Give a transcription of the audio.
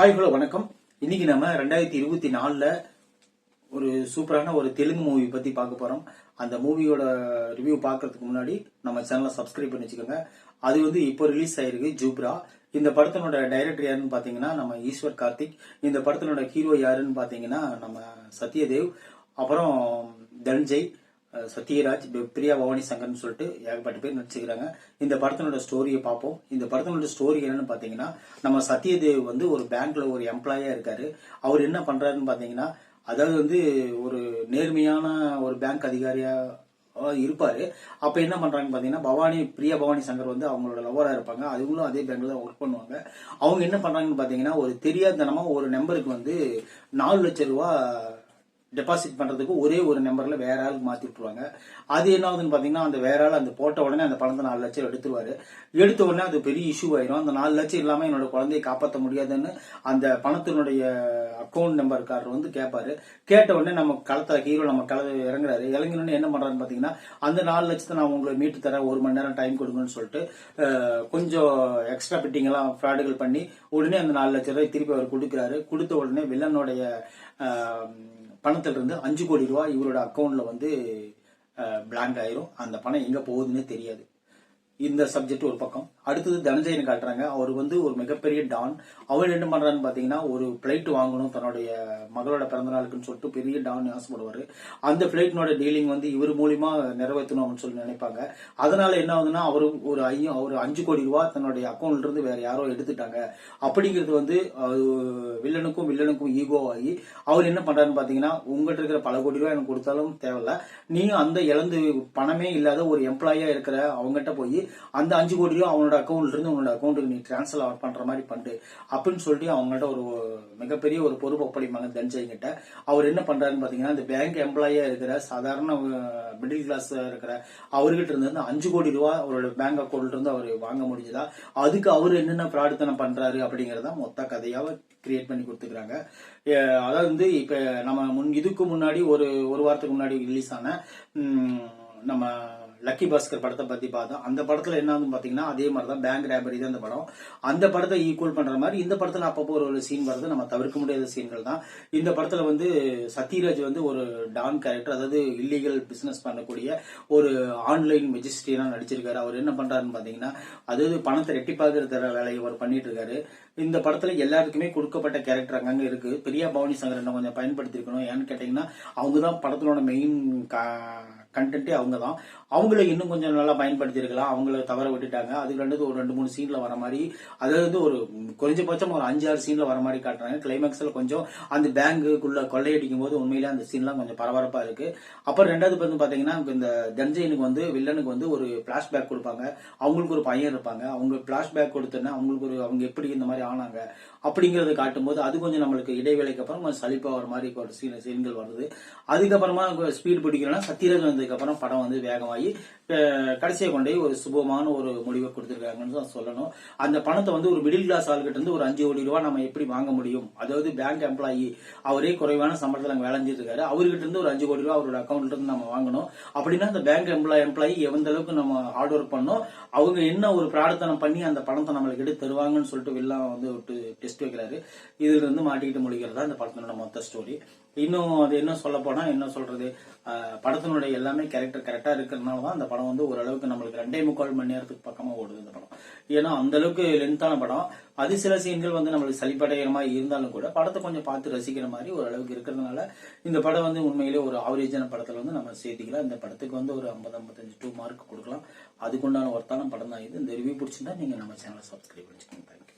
Hi hello வணக்கம். இன்னைக்கு நம்ம ரெண்டாயிரத்தி இருபத்தி நாலுல ஒரு சூப்பரான ஒரு தெலுங்கு மூவி பத்தி பார்க்க போறோம். அந்த மூவியோட ரிவ்யூ பார்க்கறதுக்கு முன்னாடி நம்ம சேனலை சப்ஸ்கிரைப் பண்ணி வச்சுக்கோங்க. அது வந்து இப்போ ரிலீஸ் ஆயிருக்கு ஜூப்ரா. இந்த படத்தினோட டைரக்டர் யாருன்னு பாத்தீங்கன்னா நம்ம ஈஸ்வர் கார்த்திக். இந்த படத்தினோட ஹீரோ யாருன்னு பாத்தீங்கன்னா நம்ம சத்யதேவ். அப்புறம் தன்ஜய். சத்யராஜ் பிரியா பவானி சங்கர்னு சொல்லிட்டு ஏகப்பட்ட பேர் நடிச்சுக்கிறாங்க இந்த படத்தினோட ஸ்டோரியை பார்ப்போம். இந்த படத்தினோட ஸ்டோரி என்னன்னு பார்த்தீங்கன்னா நம்ம சத்யதேவ் வந்து ஒரு பேங்க்ல ஒரு எம்ப்ளாயா இருக்காரு. அவர் என்ன பண்றாருன்னு பார்த்தீங்கன்னா அதாவது வந்து ஒரு நேர்மையான ஒரு பேங்க் அதிகாரியா இருப்பாரு. அப்ப என்ன பண்றாங்கன்னு பாத்தீங்கன்னா பவானி பிரியா பவானி சங்கர் வந்து அவங்களோட லவ்வரா இருப்பாங்க. அதுங்களும் அதே பேங்க்ல தான் ஒர்க் பண்ணுவாங்க. அவங்க என்ன பண்றாங்கன்னு பாத்தீங்கன்னா ஒரு தெரியாதனமா ஒரு நம்பருக்கு வந்து நாலு லட்சம் ரூபாய் டெபாசிட் பண்றதுக்கு ஒரே ஒரு நம்பர்ல வேற ஆளுக்கு மாத்தி விட்டுருவாங்க. அது என்ன ஆகுதுன்னு பாத்தீங்கன்னா அந்த வேற ஆள் அந்த போட்ட உடனே அந்த பணத்தை நாலு லட்சம் எடுத்துருவாரு. எடுத்த உடனே அது பெரிய இஷ்யூ ஆயிரும். அந்த நாலு லட்சம் இல்லாம என்னோட குழந்தையை காப்பாற்ற முடியாதுன்னு அந்த பணத்தினுடைய அக்கௌண்ட் நம்பர்காரர் வந்து கேட்பாரு கேட்ட உடனே நம்ம களத்துல ஹீரோ நம்ம கள இறங்குறாரு. இறங்கினோடனே என்ன பண்றாருன்னு பாத்தீங்கன்னா அந்த நாலு லட்சத்தை நான் உங்களை மீட்டு தரேன். ஒரு மணி நேரம் டைம் கொடுங்கன்னு சொல்லிட்டு கொஞ்சம் எக்ஸ்ட்ரா பிட்டிங் எல்லாம் ஃப்ராடுகள் பண்ணி உடனே அந்த நாலு லட்சம் ரூபாய் திருப்பி அவர் கொடுக்குறாரு. கொடுத்த உடனே வில்லனுடைய அஹ், பணத்துல இருந்து அஞ்சு கோடி ரூபா இவரோட அக்கௌண்ட்ல வந்து பிளாங்க் ஆயிரும். அந்த பணம் எங்க போகுதுன்னே தெரியாது. இந்த சப்ஜெக்ட் ஒரு பக்கம். அடுத்தது தனஞ்சயனை காட்டுறாங்க. அவர் வந்து ஒரு மிகப்பெரிய டான். அவர் என்ன பண்றான்னு பாத்தீங்கன்னா ஒரு பிளைட் வாங்கணும் தன்னுடைய மகளோட பிறந்த நாளுக்குன்னு சொல்லிட்டு பெரிய டான் ஆசைப்படுவாரு. அந்த பிளைட்னோட டீலிங் வந்து இவர் மூலியமா நிறைவேற்றணும் அப்படின்னு சொல்லி நினைப்பாங்க. அதனால என்ன ஆகுதுன்னா அவரு ஒரு ஐயோ ஒரு அஞ்சு கோடி ரூபாய் தன்னுடைய அக்கௌண்ட்ல இருந்து வேற யாரோ எடுத்துட்டாங்க. அப்படிங்கிறது வந்து வில்லனுக்கும் வில்லனுக்கும் ஈகோ ஆகி அவர் என்ன பண்றாருன்னு பாத்தீங்கன்னா உங்ககிட்ட இருக்கிற பல கோடி ரூபாய் எனக்கு கொடுத்தாலும் தேவையில்ல. நீயும் அந்த இழந்து பணமே இல்லாத ஒரு எம்ப்ளாயா இருக்கிற அவங்ககிட்ட போய் அந்த அஞ்சு கோடி ரூபாய் அவனோட அக்கௌண்ட்ல இருந்து உன்னோட அக்கௌண்ட்டுக்கு நீ டிரான்ஸ்ஃபர் பண்ற மாதிரி பண்ணு. அப்படின்னு சொல்லிட்டு அவங்கள்ட்ட ஒரு மிகப்பெரிய ஒரு பொறுப்பு ஒப்படைப்பாங்க தஞ்சை கிட்ட. அவர் என்ன பண்றாருன்னு பாத்தீங்கன்னா இந்த பேங்க் எம்ப்ளாயா இருக்கிற சாதாரண மிடில் கிளாஸ் இருக்கிற அவர்கிட்ட இருந்து அஞ்சு கோடி ரூபாய் அவரோட பேங்க் அக்கௌண்ட்ல இருந்து அவர் வாங்க முடிஞ்சதா? அதுக்கு அவர் என்னென்ன பிரார்த்தனம் பண்றாரு அப்படிங்கறத மொத்த கதையாவ கிரியேட் பண்ணி கொடுத்துக்கிறாங்க. அதாவது வந்து இப்ப நம்ம முன் இதுக்கு முன்னாடி ஒரு ஒரு வாரத்துக்கு முன்னாடி ரிலீஸ் ஆன நம்ம லக்கி பாஸ்கர் படத்தை பத்தி பார்த்தோம். அந்த படத்துல என்ன பாத்தீங்கன்னா அதே மாதிரி தான் பேங்க் ரேபரி தான் அந்த படம். அந்த படத்தை ஈக்குவல் பண்ற மாதிரி இந்த படத்துல அப்பப்போ ஒரு சீன் வர்றது நம்ம தவிர்க்க முடியாத சீன்கள் தான். இந்த படத்துல வந்து சத்யராஜ் வந்து ஒரு டான் கேரக்டர் அதாவது இல்லீகல் பிசினஸ் பண்ணக்கூடிய ஒரு ஆன்லைன் மெஜிஸ்ட்ரியனா நடிச்சிருக்காரு. அவர் என்ன பண்றாருன்னு பாத்தீங்கன்னா அதாவது பணத்தை ரெட்டிப்பாக்குற வேலையை அவர் பண்ணிட்டு இருக்காரு இந்த படத்துல எல்லாருக்குமே கொடுக்கப்பட்ட கேரக்டர் அங்கங்க இருக்கு. பெரியா பவானி சங்கர் என்ன கொஞ்சம் பயன்படுத்திருக்கணும் ஏன்னு கேட்டீங்கன்னா அவங்க தான் படத்திலோட மெயின் கண்டென்ட்டே அவங்க தான் அவங்கள இன்னும் கொஞ்சம் நல்லா பயன்படுத்தியிருக்கலாம். அவங்கள தவற விட்டுட்டாங்க. அதுக்கு ரெண்டு ஒரு ரெண்டு மூணு சீன்ல வர மாதிரி அதாவது ஒரு குறைஞ்சபட்சம் ஒரு அஞ்சு ஆறு சீன்ல வர மாதிரி காட்டுறாங்க. கிளைமேக்ஸ்ல கொஞ்சம் அந்த பேங்குக்குள்ள கொள்ளையடிக்கும் போது உண்மையிலே அந்த சீன்லாம் கொஞ்சம் பரபரப்பா இருக்கு. அப்புறம் ரெண்டாவது வந்து பாத்தீங்கன்னா இந்த தன்ஜயனுக்கு வந்து வில்லனுக்கு வந்து ஒரு பிளாஷ்பேக் கொடுப்பாங்க. அவங்களுக்கு ஒரு பையன் இருப்பாங்க. அவங்க பிளாஷ்பேக் கொடுத்தோன்னா அவங்களுக்கு ஒரு அவங்க எப்படி இந்த மாதிரி ஆனாங்க அப்படிங்கறத காட்டும்போது அது கொஞ்சம் நம்மளுக்கு இடைவேளைக்கு அப்புறம் கொஞ்சம் சலிப்பா வர மாதிரி ஒரு சீன சீன்கள் வருது. அதுக்கப்புறமா ஸ்பீட் பிடிக்கிறோம்னா சத்யராஜ் வந்ததுக்கப்புறம் படம் வந்து வேகமாகி கடைசியை கொண்டு போய் ஒரு சுபமான ஒரு முடிவை கொடுத்துருக்காங்கன்னு தான் சொல்லணும். அந்த பணத்தை வந்து ஒரு மிடில் கிளாஸ் ஆள்கிட்ட இருந்து ஒரு அஞ்சு கோடி ரூபாய் நம்ம எப்படி வாங்க முடியும்? அதாவது பேங்க் எம்ப்ளாயி அவரே குறைவான சம்பளத்தில் அங்கே வேலை இருக்காரு. அவர்கிட்ட இருந்து ஒரு அஞ்சு கோடி ரூபாய் அவரோட அக்கௌண்ட்ல இருந்து நம்ம வாங்கணும். அப்படின்னா அந்த பேங்க் எம்ப்ளாய் எம்ப்ளாயி எந்த அளவுக்கு நம்ம ஹார்ட் ஒர்க் பண்ணோம் அவங்க என்ன ஒரு பிரார்த்தனை பண்ணி அந்த பணத்தை நம்மளுக்கு எடுத்து தருவாங்கன்னு சொல்லிட்டு வில்லா வந்து விட்டு டெஸ்ட் வைக்கிறாரு. இதுல இருந்து மாட்டிக்கிட்டு முடிக்கிறதா இந்த படத்தினோட மொத்த ஸ்டோரி இன்னும் அது என்ன சொல்ல போனா என்ன சொல்றது? படத்தினுடைய எல்லாமே கேரக்டர் கரெக்டா இருக்கிறதுனால தான் அந்த படம் படம் வந்து ஓரளவுக்கு நம்மளுக்கு ரெண்டே முக்கால் மணி நேரத்துக்கு பக்கமா ஓடுது இந்த படம். ஏன்னா அந்த அளவுக்கு லென்த்தான படம். அது சில சீன்கள் வந்து நம்மளுக்கு சலிப்படைகிற மாதிரி இருந்தாலும் கூட படத்தை கொஞ்சம் பார்த்து ரசிக்கிற மாதிரி ஓரளவுக்கு இருக்கிறதுனால இந்த படம் வந்து உண்மையிலே ஒரு ஆவரேஜான படத்துல வந்து நம்ம சேர்த்திக்கலாம். இந்த படத்துக்கு வந்து ஒரு ஐம்பது ஐம்பத்தஞ்சு டூ மார்க் கொடுக்கலாம். அதுக்குண்டான ஒர்த்தான படம் தான் இது. இந்த ரிவ்யூ பிடிச்சிருந்தா நீங்க நம்ம சேனலை சப்ஸ்கிரைப் பண்ணிச்சுக்கோங்க தேங்க்யூ